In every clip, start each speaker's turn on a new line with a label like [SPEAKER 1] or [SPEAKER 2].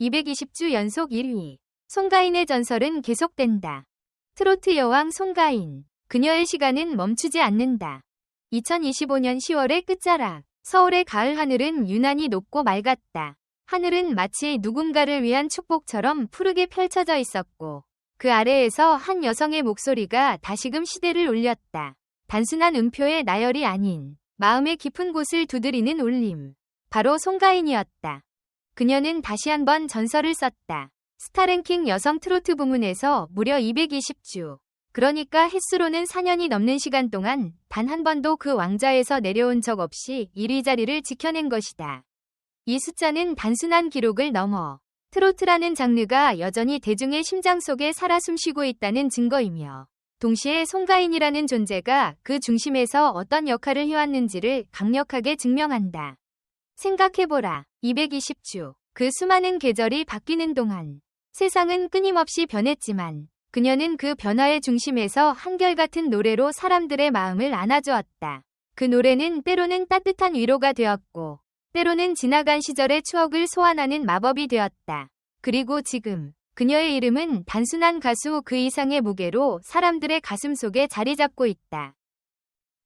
[SPEAKER 1] 220주 연속 1위. 송가인의 전설은 계속된다. 트로트 여왕 송가인. 그녀의 시간은 멈추지 않는다. 2025년 10월의 끝자락. 서울의 가을 하늘은 유난히 높고 맑았다. 하늘은 마치 누군가를 위한 축복처럼 푸르게 펼쳐져 있었고, 그 아래에서 한 여성의 목소리가 다시금 시대를 울렸다. 단순한 음표의 나열이 아닌, 마음의 깊은 곳을 두드리는 울림. 바로 송가인이었다. 그녀는 다시 한번 전설을 썼다. 스타랭킹 여성 트로트 부문에서 무려 220주. 그러니까 횟수로는 4년이 넘는 시간 동안 단 한 번도 그 왕좌에서 내려온 적 없이 1위 자리를 지켜낸 것이다. 이 숫자는 단순한 기록을 넘어 트로트라는 장르가 여전히 대중의 심장 속에 살아 숨쉬고 있다는 증거이며 동시에 송가인이라는 존재가 그 중심에서 어떤 역할을 해왔는지를 강력하게 증명한다. 생각해보라. 220주. 그 수많은 계절이 바뀌는 동안 세상은 끊임없이 변했지만 그녀는 그 변화의 중심에서 한결같은 노래로 사람들의 마음을 안아주었다. 그 노래는 때로는 따뜻한 위로가 되었고 때로는 지나간 시절의 추억을 소환하는 마법이 되었다. 그리고 지금 그녀의 이름은 단순한 가수 그 이상의 무게로 사람들의 가슴 속에 자리 잡고 있다.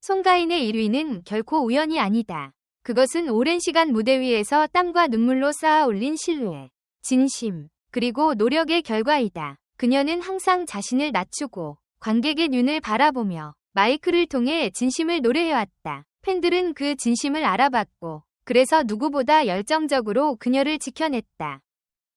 [SPEAKER 1] 송가인의 1위는 결코 우연이 아니다. 그것은 오랜 시간 무대 위에서 땀과 눈물로 쌓아 올린 신뢰, 진심, 그리고 노력의 결과이다. 그녀는 항상 자신을 낮추고 관객의 눈을 바라보며 마이크를 통해 진심을 노래해왔다. 팬들은 그 진심을 알아봤고 그래서 누구보다 열정적으로 그녀를 지켜냈다.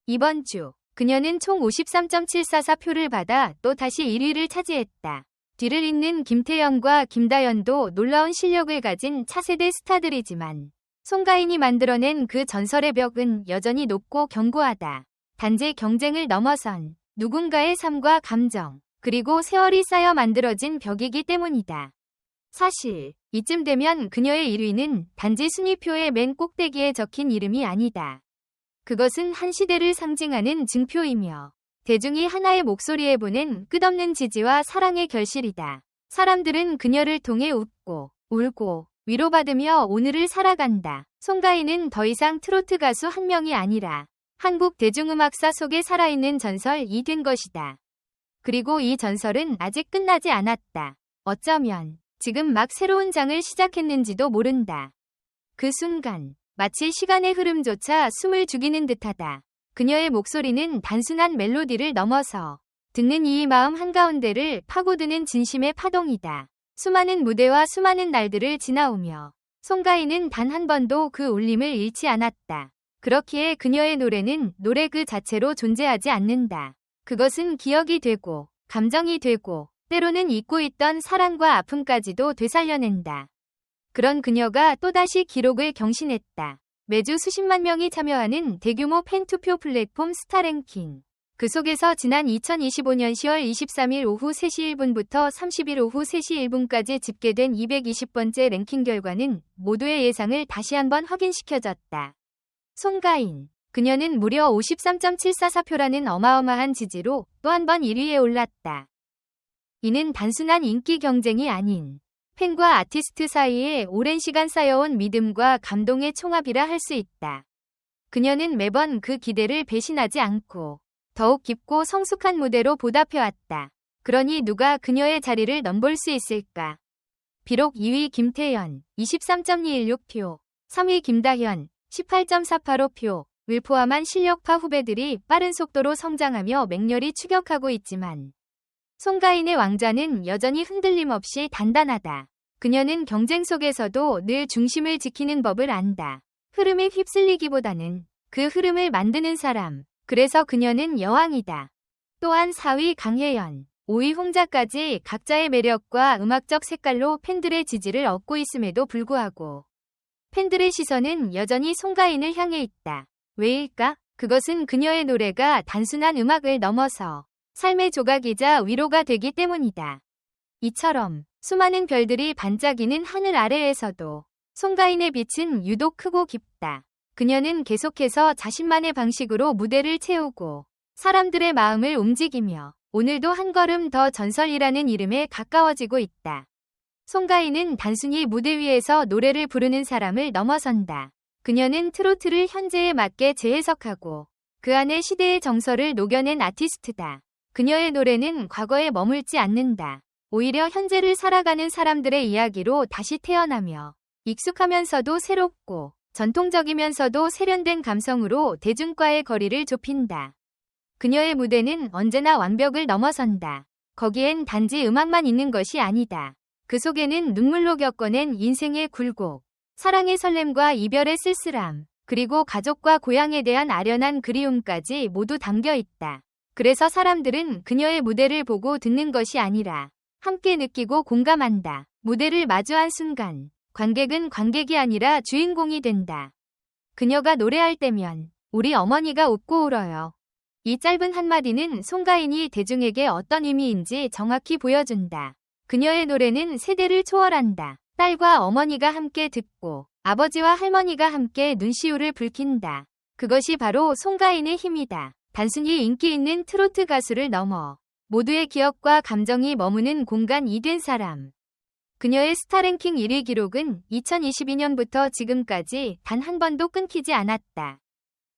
[SPEAKER 1] 이번 주 그녀는 총 53.744표를 받아 또 다시 1위를 차지했다. 뒤를 잇는 김태연과 김다연도 놀라운 실력을 가진 차세대 스타들이지만 송가인이 만들어낸 그 전설의 벽은 여전히 높고 견고하다. 단지 경쟁을 넘어선 누군가의 삶과 감정, 그리고 세월이 쌓여 만들어진 벽이기 때문이다. 사실 이쯤 되면 그녀의 1위는 단지 순위표의 맨 꼭대기에 적힌 이름이 아니다. 그것은 한 시대를 상징하는 증표이며 대중이 하나의 목소리에 보낸 끝없는 지지와 사랑의 결실이다. 사람들은 그녀를 통해 웃고 울고 위로받으며 오늘을 살아간다. 송가인은 더 이상 트로트 가수 한 명이 아니라 한국 대중음악사 속에 살아있는 전설이 된 것이다. 그리고 이 전설은 아직 끝나지 않았다. 어쩌면 지금 막 새로운 장을 시작했는지도 모른다. 그 순간 마치 시간의 흐름조차 숨을 죽이는 듯하다. 그녀의 목소리는 단순한 멜로디를 넘어서 듣는 이 마음 한가운데를 파고드는 진심의 파동이다. 수많은 무대와 수많은 날들을 지나오며 송가인은 단 한 번도 그 울림을 잃지 않았다. 그렇기에 그녀의 노래는 노래 그 자체로 존재하지 않는다. 그것은 기억이 되고 감정이 되고 때로는 잊고 있던 사랑과 아픔까지도 되살려낸다. 그런 그녀가 또다시 기록을 경신했다. 매주 수십만 명이 참여하는 대규모 팬투표 플랫폼 스타랭킹. 그 속에서 지난 2025년 10월 23일 오후 3시 1분부터 30일 오후 3시 1분까지 집계된 220번째 랭킹 결과는 모두의 예상을 다시 한번 확인시켜줬다. 송가인. 그녀는 무려 53.744표라는 어마어마한 지지로 또 한 번 1위에 올랐다. 이는 단순한 인기 경쟁이 아닌 팬과 아티스트 사이에 오랜 시간 쌓여온 믿음과 감동의 총합이라 할 수 있다. 그녀는 매번 그 기대를 배신하지 않고 더욱 깊고 성숙한 무대로 보답해왔다. 그러니 누가 그녀의 자리를 넘볼 수 있을까? 비록 2위 김태연 23.216표, 3위 김다현 18.485표, 을 포함한 실력파 후배들이 빠른 속도로 성장하며 맹렬히 추격하고 있지만 송가인의 왕좌는 여전히 흔들림 없이 단단하다. 그녀는 경쟁 속에서도 늘 중심을 지키는 법을 안다. 흐름에 휩쓸리기보다는 그 흐름을 만드는 사람. 그래서 그녀는 여왕이다. 또한 4위 강혜연, 5위 홍자까지 각자의 매력과 음악적 색깔로 팬들의 지지를 얻고 있음에도 불구하고 팬들의 시선은 여전히 송가인을 향해 있다. 왜일까? 그것은 그녀의 노래가 단순한 음악을 넘어서 삶의 조각이자 위로가 되기 때문이다. 이처럼 수많은 별들이 반짝이는 하늘 아래에서도 송가인의 빛은 유독 크고 깊다. 그녀는 계속해서 자신만의 방식으로 무대를 채우고 사람들의 마음을 움직이며 오늘도 한 걸음 더 전설이라는 이름에 가까워지고 있다. 송가인은 단순히 무대 위에서 노래를 부르는 사람을 넘어선다. 그녀는 트로트를 현재에 맞게 재해석하고 그 안에 시대의 정서를 녹여낸 아티스트다. 그녀의 노래는 과거에 머물지 않는다. 오히려 현재를 살아가는 사람들의 이야기로 다시 태어나며 익숙하면서도 새롭고 전통적이면서도 세련된 감성으로 대중과의 거리를 좁힌다. 그녀의 무대는 언제나 완벽을 넘어선다. 거기엔 단지 음악만 있는 것이 아니다. 그 속에는 눈물로 겪어낸 인생의 굴곡, 사랑의 설렘과 이별의 쓸쓸함, 그리고 가족과 고향에 대한 아련한 그리움까지 모두 담겨 있다. 그래서 사람들은 그녀의 무대를 보고 듣는 것이 아니라 함께 느끼고 공감한다. 무대를 마주한 순간 관객은 관객이 아니라 주인공이 된다. 그녀가 노래할 때면 우리 어머니가 웃고 울어요. 이 짧은 한마디는 송가인이 대중에게 어떤 의미인지 정확히 보여준다. 그녀의 노래는 세대를 초월한다. 딸과 어머니가 함께 듣고 아버지와 할머니가 함께 눈시울을 붉힌다. 그것이 바로 송가인의 힘이다. 단순히 인기 있는 트로트 가수를 넘어 모두의 기억과 감정이 머무는 공간 이 된 사람. 그녀의 스타랭킹 1위 기록은 2022년부터 지금까지 단 한 번도 끊기지 않았다.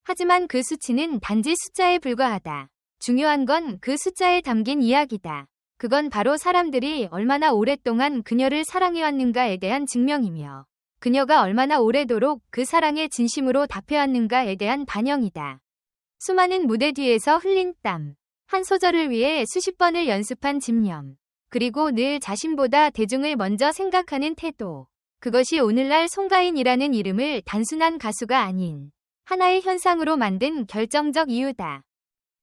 [SPEAKER 1] 하지만 그 수치는 단지 숫자에 불과하다. 중요한 건 그 숫자에 담긴 이야기다. 그건 바로 사람들이 얼마나 오랫동안 그녀를 사랑해왔는가에 대한 증명이며 그녀가 얼마나 오래도록 그 사랑에 진심으로 답해왔는가에 대한 반영이다. 수많은 무대 뒤에서 흘린 땀, 한 소절을 위해 수십 번을 연습한 집념, 그리고 늘 자신보다 대중을 먼저 생각하는 태도. 그것이 오늘날 송가인이라는 이름을 단순한 가수가 아닌 하나의 현상으로 만든 결정적 이유다.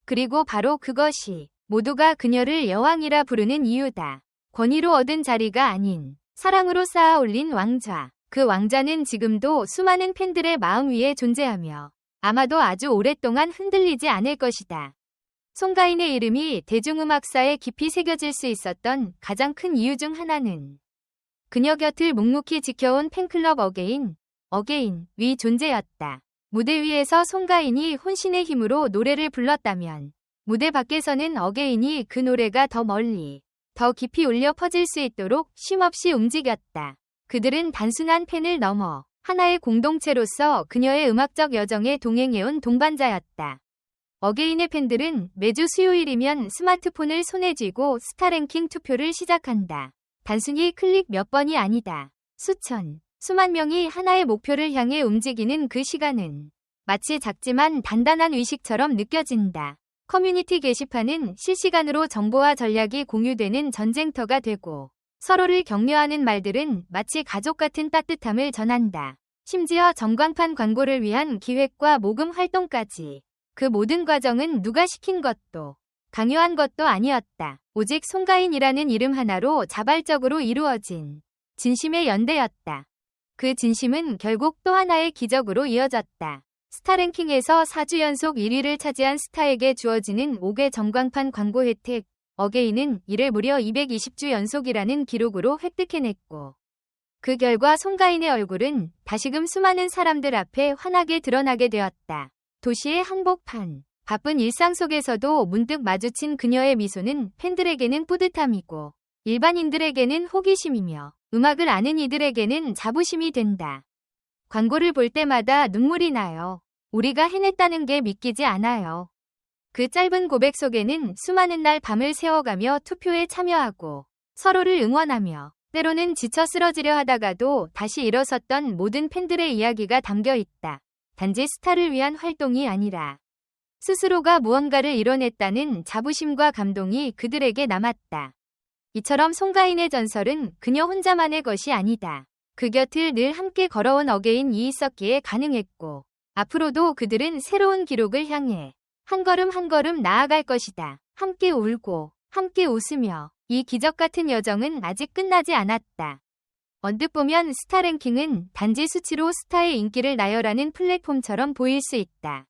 [SPEAKER 1] 그리고 바로 그것이 모두가 그녀를 여왕이라 부르는 이유다. 권위로 얻은 자리가 아닌 사랑으로 쌓아 올린 왕좌. 그 왕자는 지금도 수많은 팬들의 마음 위에 존재하며 아마도 아주 오랫동안 흔들리지 않을 것이다. 송가인의 이름이 대중음악사에 깊이 새겨질 수 있었던 가장 큰 이유 중 하나는 그녀 곁을 묵묵히 지켜온 팬클럽 어게인, 어게인 위 존재였다. 무대 위에서 송가인이 혼신의 힘으로 노래를 불렀다면 무대 밖에서는 어게인이 그 노래가 더 멀리, 더 깊이 울려 퍼질 수 있도록 쉼없이 움직였다. 그들은 단순한 팬을 넘어 하나의 공동체로서 그녀의 음악적 여정에 동행해온 동반자였다. 어게인의 팬들은 매주 수요일이면 스마트폰을 손에 쥐고 스타랭킹 투표를 시작한다. 단순히 클릭 몇 번이 아니다. 수천, 수만 명이 하나의 목표를 향해 움직이는 그 시간은 마치 작지만 단단한 의식처럼 느껴진다. 커뮤니티 게시판은 실시간으로 정보와 전략이 공유되는 전쟁터가 되고 서로를 격려하는 말들은 마치 가족 같은 따뜻함을 전한다. 심지어 전광판 광고를 위한 기획과 모금 활동까지 그 모든 과정은 누가 시킨 것도 강요한 것도 아니었다. 오직 송가인이라는 이름 하나로 자발적으로 이루어진 진심의 연대였다. 그 진심은 결국 또 하나의 기적으로 이어졌다. 스타랭킹에서 4주 연속 1위를 차지한 스타에게 주어지는 5개 전광판 광고 혜택, 어게인은 이를 무려 220주 연속이라는 기록으로 획득해냈고, 그 결과 송가인의 얼굴은 다시금 수많은 사람들 앞에 환하게 드러나게 되었다. 도시의 한복판. 바쁜 일상 속에서도 문득 마주친 그녀의 미소는 팬들에게는 뿌듯함이고 일반인들에게는 호기심이며 음악을 아는 이들에게는 자부심이 된다. 광고를 볼 때마다 눈물이 나요. 우리가 해냈다는 게 믿기지 않아요. 그 짧은 고백 속에는 수많은 날 밤을 새워가며 투표에 참여하고 서로를 응원하며 때로는 지쳐 쓰러지려 하다가도 다시 일어섰던 모든 팬들의 이야기가 담겨 있다. 단지 스타를 위한 활동이 아니라 스스로가 무언가를 이뤄냈다는 자부심과 감동이 그들에게 남았다. 이처럼 송가인의 전설은 그녀 혼자만의 것이 아니다. 그 곁을 늘 함께 걸어온 어게인 이 있었기에 가능했고 앞으로도 그들은 새로운 기록을 향해 한 걸음 한 걸음 나아갈 것이다. 함께 울고 함께 웃으며 이 기적 같은 여정은 아직 끝나지 않았다. 언뜻 보면 스타랭킹은 단지 수치로 스타의 인기를 나열하는 플랫폼처럼 보일 수 있다.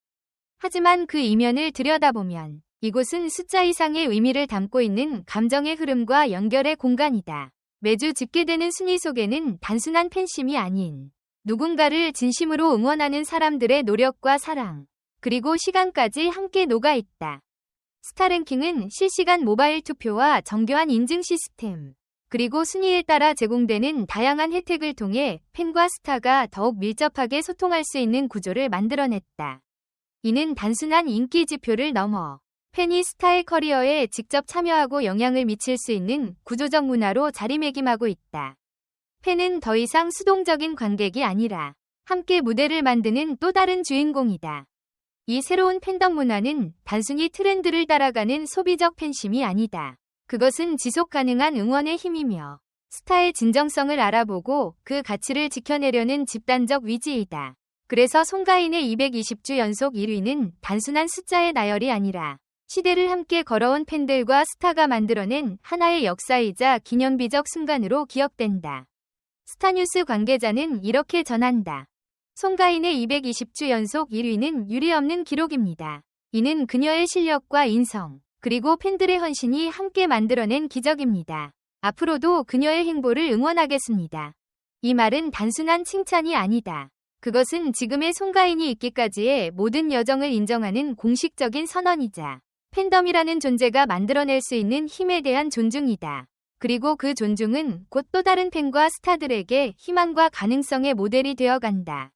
[SPEAKER 1] 하지만 그 이면을 들여다보면 이곳은 숫자 이상의 의미를 담고 있는 감정의 흐름과 연결의 공간이다. 매주 집계되는 순위 속에는 단순한 팬심이 아닌 누군가를 진심으로 응원하는 사람들의 노력과 사랑, 그리고 시간까지 함께 녹아 있다. 스타랭킹은 실시간 모바일 투표와 정교한 인증 시스템, 그리고 순위에 따라 제공되는 다양한 혜택을 통해 팬과 스타가 더욱 밀접하게 소통할 수 있는 구조를 만들어냈다. 이는 단순한 인기 지표를 넘어 팬이 스타의 커리어에 직접 참여하고 영향을 미칠 수 있는 구조적 문화로 자리매김하고 있다. 팬은 더 이상 수동적인 관객이 아니라 함께 무대를 만드는 또 다른 주인공이다. 이 새로운 팬덤 문화는 단순히 트렌드를 따라가는 소비적 팬심이 아니다. 그것은 지속 가능한 응원의 힘이며 스타의 진정성을 알아보고 그 가치를 지켜내려는 집단적 위지이다. 그래서 송가인의 220주 연속 1위는 단순한 숫자의 나열이 아니라 시대를 함께 걸어온 팬들과 스타가 만들어낸 하나의 역사이자 기념비적 순간으로 기억된다. 스타뉴스 관계자는 이렇게 전한다. 송가인의 220주 연속 1위는 유례없는 기록입니다. 이는 그녀의 실력과 인성, 그리고 팬들의 헌신이 함께 만들어낸 기적입니다. 앞으로도 그녀의 행보를 응원하겠습니다. 이 말은 단순한 칭찬이 아니다. 그것은 지금의 송가인이 있기까지의 모든 여정을 인정하는 공식적인 선언이자 팬덤이라는 존재가 만들어낼 수 있는 힘에 대한 존중이다. 그리고 그 존중은 곧 또 다른 팬과 스타들에게 희망과 가능성의 모델이 되어간다.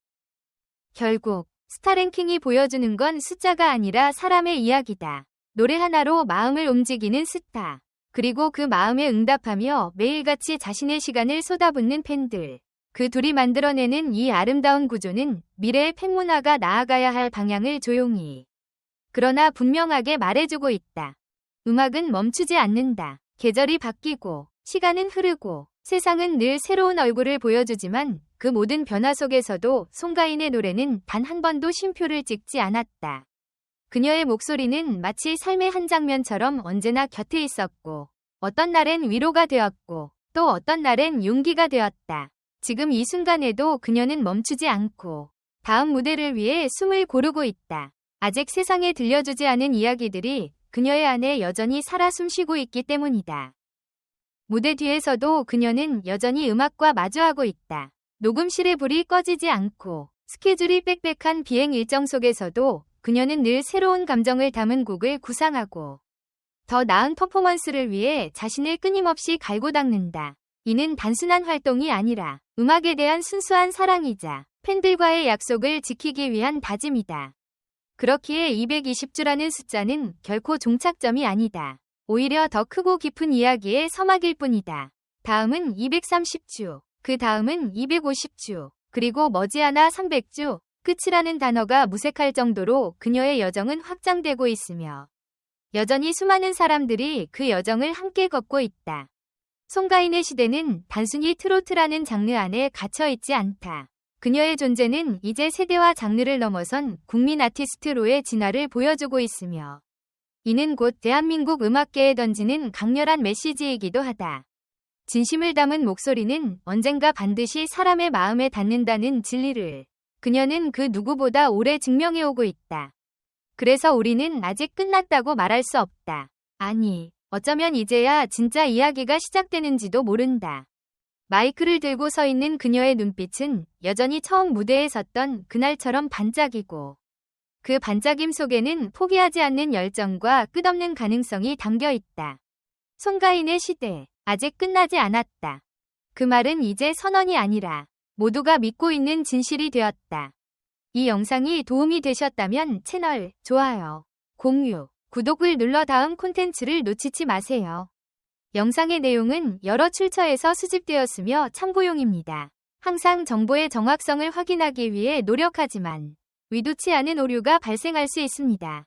[SPEAKER 1] 결국 스타랭킹이 보여주는 건 숫자가 아니라 사람의 이야기다. 노래 하나로 마음을 움직이는 스타. 그리고 그 마음에 응답하며 매일같이 자신의 시간을 쏟아붓는 팬들. 그 둘이 만들어내는 이 아름다운 구조는 미래의 팬문화가 나아가야 할 방향을 조용히 그러나 분명하게 말해주고 있다. 음악은 멈추지 않는다. 계절이 바뀌고 시간은 흐르고 세상은 늘 새로운 얼굴을 보여주지만 그 모든 변화 속에서도 송가인의 노래는 단 한 번도 쉼표를 찍지 않았다. 그녀의 목소리는 마치 삶의 한 장면처럼 언제나 곁에 있었고 어떤 날엔 위로가 되었고 또 어떤 날엔 용기가 되었다. 지금 이 순간에도 그녀는 멈추지 않고 다음 무대를 위해 숨을 고르고 있다. 아직 세상에 들려주지 않은 이야기들이 그녀의 안에 여전히 살아 숨쉬고 있기 때문이다. 무대 뒤에서도 그녀는 여전히 음악과 마주하고 있다. 녹음실의 불이 꺼지지 않고 스케줄이 빽빽한 비행 일정 속에서도 그녀는 늘 새로운 감정을 담은 곡을 구상하고 더 나은 퍼포먼스를 위해 자신을 끊임없이 갈고 닦는다. 이는 단순한 활동이 아니라 음악에 대한 순수한 사랑이자 팬들과의 약속을 지키기 위한 다짐이다. 그렇기에 220주라는 숫자는 결코 종착점이 아니다. 오히려 더 크고 깊은 이야기의 서막일 뿐이다. 다음은 230주, 그 다음은 250주, 그리고 머지않아 300주, 끝이라는 단어가 무색할 정도로 그녀의 여정은 확장되고 있으며 여전히 수많은 사람들이 그 여정을 함께 걷고 있다. 송가인의 시대는 단순히 트로트라는 장르 안에 갇혀 있지 않다. 그녀의 존재는 이제 세대와 장르를 넘어선 국민 아티스트로의 진화를 보여주고 있으며 이는 곧 대한민국 음악계에 던지는 강렬한 메시지이기도 하다. 진심을 담은 목소리는 언젠가 반드시 사람의 마음에 닿는다는 진리를 그녀는 그 누구보다 오래 증명해오고 있다. 그래서 우리는 아직 끝났다고 말할 수 없다. 아니, 어쩌면 이제야 진짜 이야기가 시작되는지도 모른다. 마이크를 들고 서 있는 그녀의 눈빛은 여전히 처음 무대에 섰던 그날처럼 반짝이고 그 반짝임 속에는 포기하지 않는 열정과 끝없는 가능성이 담겨 있다. 송가인의 시대, 아직 끝나지 않았다. 그 말은 이제 선언이 아니라 모두가 믿고 있는 진실이 되었다. 이 영상이 도움이 되셨다면 채널 좋아요, 공유, 구독을 눌러 다음 콘텐츠를 놓치지 마세요. 영상의 내용은 여러 출처에서 수집되었으며 참고용입니다. 항상 정보의 정확성을 확인하기 위해 노력하지만 의도치 않은 오류가 발생할 수 있습니다.